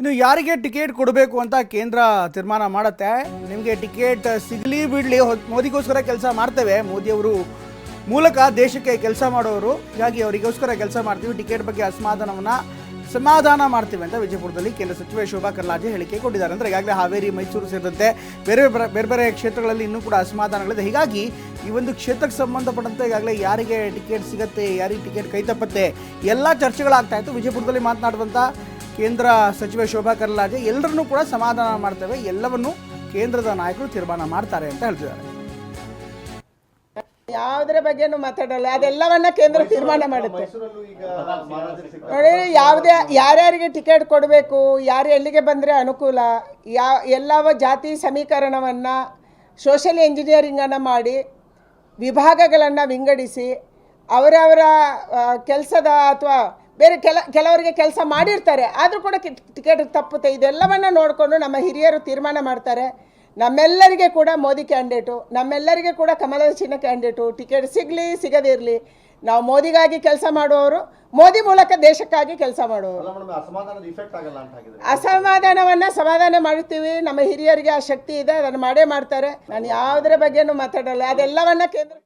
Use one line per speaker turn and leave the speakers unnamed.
ಇನ್ನು ಯಾರಿಗೆ ಟಿಕೆಟ್ ಕೊಡಬೇಕು ಅಂತ ಕೇಂದ್ರ ತೀರ್ಮಾನ ಮಾಡುತ್ತೆ? ನಿಮಗೆ ಟಿಕೆಟ್ ಸಿಗಲಿ ಬಿಡಲಿ ಮೋದಿಗೋಸ್ಕರ ಕೆಲಸ ಮಾಡ್ತೇವೆ. ಮೋದಿಯವರು ಮೂಲಕ ದೇಶಕ್ಕೆ ಕೆಲಸ ಮಾಡೋರು. ಹೀಗಾಗಿ ಅವರಿಗೋಸ್ಕರ ಕೆಲಸ ಮಾಡ್ತೀವಿ. ಟಿಕೆಟ್ ಬಗ್ಗೆ ಅಸಮಾಧಾನವನ್ನು, ಸಮಾಧಾನ ಮಾಡ್ತೀವಿ ಅಂತ ವಿಜಯಪುರದಲ್ಲಿ ಕೇಂದ್ರ ಸಚಿವೆ ಶೋಭಾ ಕರ್ಲಾಜೆ ಹೇಳಿಕೆ ಕೊಟ್ಟಿದ್ದಾರೆ. ಅಂದರೆ ಈಗಾಗಲೇ ಹಾವೇರಿ, ಮೈಸೂರು ಸೇರಿದಂತೆ ಬೇರೆ ಬೇರೆ ಬೇರೆ ಬೇರೆ ಕ್ಷೇತ್ರಗಳಲ್ಲಿ ಇನ್ನೂ ಕೂಡ ಅಸಮಾಧಾನಗಳಿದೆ. ಹೀಗಾಗಿ ಈ ಒಂದು ಕ್ಷೇತ್ರಕ್ಕೆ ಸಂಬಂಧಪಟ್ಟಂತೆ ಈಗಾಗಲೇ ಯಾರಿಗೆ ಟಿಕೆಟ್ ಸಿಗತ್ತೆ, ಯಾರಿಗೆ ಟಿಕೆಟ್ ಕೈ ತಪ್ಪತ್ತೆ, ಎಲ್ಲ ಚರ್ಚೆಗಳಾಗ್ತಾ ಇತ್ತು. ವಿಜಯಪುರದಲ್ಲಿ ಮಾತನಾಡುವಂಥ ಕೇಂದ್ರ ಸಚಿವೆ ಶೋಭಾ ಕರ್ಲಾಜೆ ಎಲ್ಲರನ್ನೂ ಕೂಡ ಸಮಾಧಾನ ಮಾಡ್ತೇವೆ. ಎಲ್ಲವನ್ನು ಕೇಂದ್ರದ ನಾಯಕರು ತೀರ್ಮಾನ ಮಾಡ್ತಾರೆ ಅಂತ ಹೇಳ್ತಿದ್ದಾರೆ.
ಯಾವುದರ ಬಗ್ಗೆನು ಮಾತಾಡಲ್ಲ. ಅದೆಲ್ಲವನ್ನ ಕೇಂದ್ರ ತೀರ್ಮಾನ ಮಾಡುತ್ತೆ. ನೋಡಿ ಯಾವುದೇ ಯಾರ್ಯಾರಿಗೆ ಟಿಕೆಟ್ ಕೊಡಬೇಕು ಯಾರು ಎಲ್ಲಿಗೆ ಬಂದರೆ ಅನುಕೂಲ ಯಾ ಎಲ್ಲವ ಜಾತಿ ಸಮೀಕರಣವನ್ನು ಸೋಷಿಯಲ್ ಇಂಜಿನಿಯರಿಂಗನ್ನು ಮಾಡಿ ವಿಭಾಗಗಳನ್ನು ವಿಂಗಡಿಸಿ ಅವರವರ ಕೆಲಸದ ಅಥವಾ ಬೇರೆ ಕೆಲ ಕೆಲವರಿಗೆ ಕೆಲಸ ಮಾಡಿರ್ತಾರೆ. ಆದರೂ ಕೂಡ ಟಿಕೆಟ್ ತಪ್ಪುತ್ತೆ. ಇದೆಲ್ಲವನ್ನು ನೋಡಿಕೊಂಡು ನಮ್ಮ ಹಿರಿಯರು ತೀರ್ಮಾನ ಮಾಡ್ತಾರೆ. ನಮ್ಮೆಲ್ಲರಿಗೆ ಕೂಡ ಮೋದಿ ಕ್ಯಾಂಡಿಡೇಟು ನಮ್ಮೆಲ್ಲರಿಗೆ ಕೂಡ ಕಮಲದ ಚಿನ್ನ ಕ್ಯಾಂಡಿಡೇಟು ಟಿಕೆಟ್ ಸಿಗಲಿ ಸಿಗದಿರಲಿ ನಾವು ಮೋದಿಗಾಗಿ ಕೆಲಸ ಮಾಡುವವರು ಮೋದಿ ಮೂಲಕ ದೇಶಕ್ಕಾಗಿ ಕೆಲಸ ಮಾಡುವವರು. ಅಸಮಾಧಾನವನ್ನು ಸಮಾಧಾನ ಮಾಡುತ್ತೀವಿ. ನಮ್ಮ ಹಿರಿಯರಿಗೆ ಆ ಶಕ್ತಿ ಇದೆ ಅದನ್ನು ಮಾಡೇ ಮಾಡ್ತಾರೆ. ನಾನು ಯಾವುದರ ಬಗ್ಗೆನೂ ಮಾತಾಡಲ್ಲ. ಅದೆಲ್ಲವನ್ನ ಕೇಂದ್ರ